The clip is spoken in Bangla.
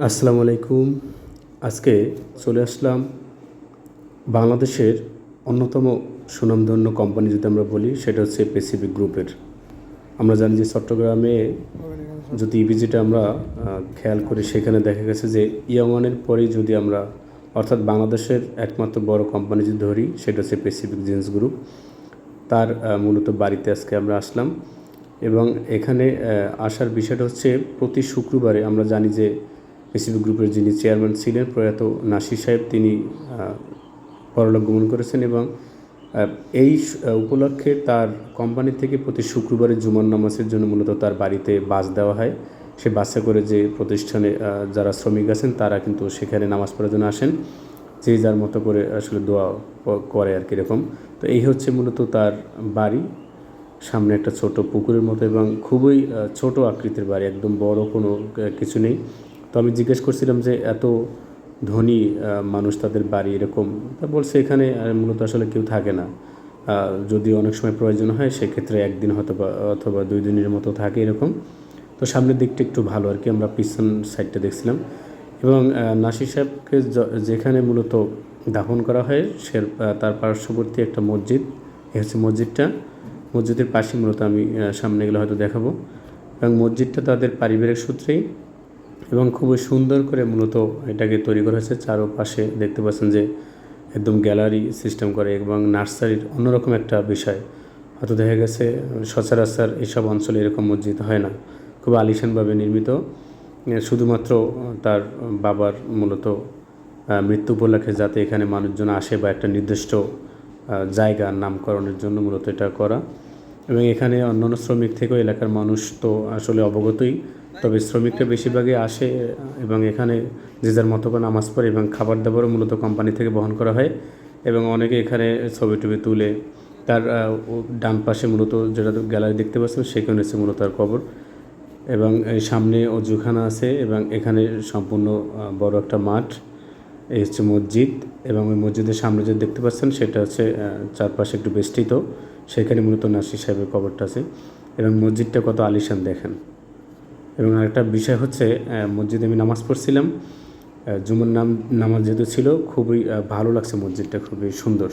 আসসালামু আলাইকুম। আজকে চলে আসলাম বাংলাদেশের অন্যতম সুনামধন্য কোম্পানি যদি আমরা বলি, সেটা হচ্ছে প্যাসিফিক গ্রুপের আমরা জানি যে চট্টগ্রামে যদি ইভিজিটা আমরা খেয়াল করি, সেখানে দেখা গেছে যে ইয়ংওয়ানের পরেই যদি আমরা, অর্থাৎ বাংলাদেশের একমাত্র বড় কোম্পানি যদি ধরি, সেটা হচ্ছে প্যাসিফিক জিন্স গ্রুপ তার মূলত বাড়িতে আজকে আমরা আসলাম এবং এখানে আসার বিষয়টা হচ্ছে প্রতি শুক্রবারে আমরা জানি যে প্যাসিফিক গ্রুপের যিনি চেয়ারম্যান ছিলেন, প্রয়াত নাসির সাহেব, তিনি পরলোক গমন করেছেন এবং এই উপলক্ষে তার কোম্পানি থেকে প্রতি শুক্রবারে জুমার নামাজের জন্য মূলত তার বাড়িতে বাস দেওয়া হয়। সে বাসে করে যে প্রতিষ্ঠানে যারা শ্রমিক আছেন, তারা কিন্তু সেখানে নামাজ পড়ার জন্য আসেন। যে যার মতো করে আসলে দোয়া করে আর কীরকম তো এই হচ্ছে মূলত তার বাড়ি। সামনে একটা ছোট পুকুরের মতো এবং খুবই ছোট আকৃতির বাড়ি, একদম বড় কোনো কিছু নেই। তো আমি জিজ্ঞেস করছিলাম যে এত ধনী মানুষ তাদের বাড়ি এরকম, তা বলছে এখানে মূলত আসলে কেউ থাকে না। যদি অনেক সময় প্রয়োজন হয় সেক্ষেত্রে একদিন হয়তো অথবা দুই দিনের মতো থাকে এরকম। তো সামনের দিকটা একটু ভালো আর কি, আমরা পিছন সাইডটা দেখছিলাম। এবং নাসির সাহেবকে যেখানে মূলত দাফন করা হয় সে তার পার্শ্ববর্তী একটা মসজিদ, এ হচ্ছে মসজিদটা। মসজিদের পাশে মূলত আমি সামনে গেলে হয়তো দেখাবো। এবং মসজিদটা তাদের পারিবারিক সূত্রেই। এবং খুবই সুন্দর করে মূলত এটাকে তৈরি করা হয়েছে। চারোপাশে দেখতে পাচ্ছেন যে একদম গ্যালারি সিস্টেম করে এবং নার্সারির অন্যরকম একটা বিষয়। হয়তো দেখা গেছে সচরাচর এসব অঞ্চলে এরকম মসজিদ হয় না। খুব আলিশানভাবে নির্মিত। শুধুমাত্র তার বাবার মূলত মৃত্যু উপলক্ষে যাতে এখানে মানুষজন আসে বা একটা নির্দিষ্ট জায়গা নামকরণের জন্য মূলত এটা করা। এবং এখানে অন্যান্য শ্রমিক থেকেও এলাকার মানুষ তো আসলে অবগতই। তবে শ্রমিকরা বেশিরভাগই আসে এবং এখানে যে যার মতো করে নামাজ পড়ে এবং খাবার দাবারও মূলত কোম্পানি থেকে বহন করা হয় এবং অনেকে এখানে ছবি টবি তুলে তার ডান পাশে মূলত যেটা গ্যালারি দেখতে পাচ্ছেন সেখানে হচ্ছে মূলত তার কবর এবং সামনে অজুখানা আছে এবং এখানে সম্পূর্ণ বড় একটা মাঠ। এই হচ্ছে মসজিদ এবং ওই মসজিদের সামনে যে দেখতে পাচ্ছেন সেটা হচ্ছে চারপাশে একটু বেষ্টিত। সেখানে মূলত নাসির সাহেবের কবরটা আছে এবং মসজিদটা কত আলিশান দেখেন। এবং আরেকটা বিষয় হচ্ছে মসজিদে আমি নামাজ পড়ছিলাম। জুমুর নাম, নামাজ যেহেতু ছিল, খুবই ভালো লাগছে মসজিদটা, খুবই সুন্দর।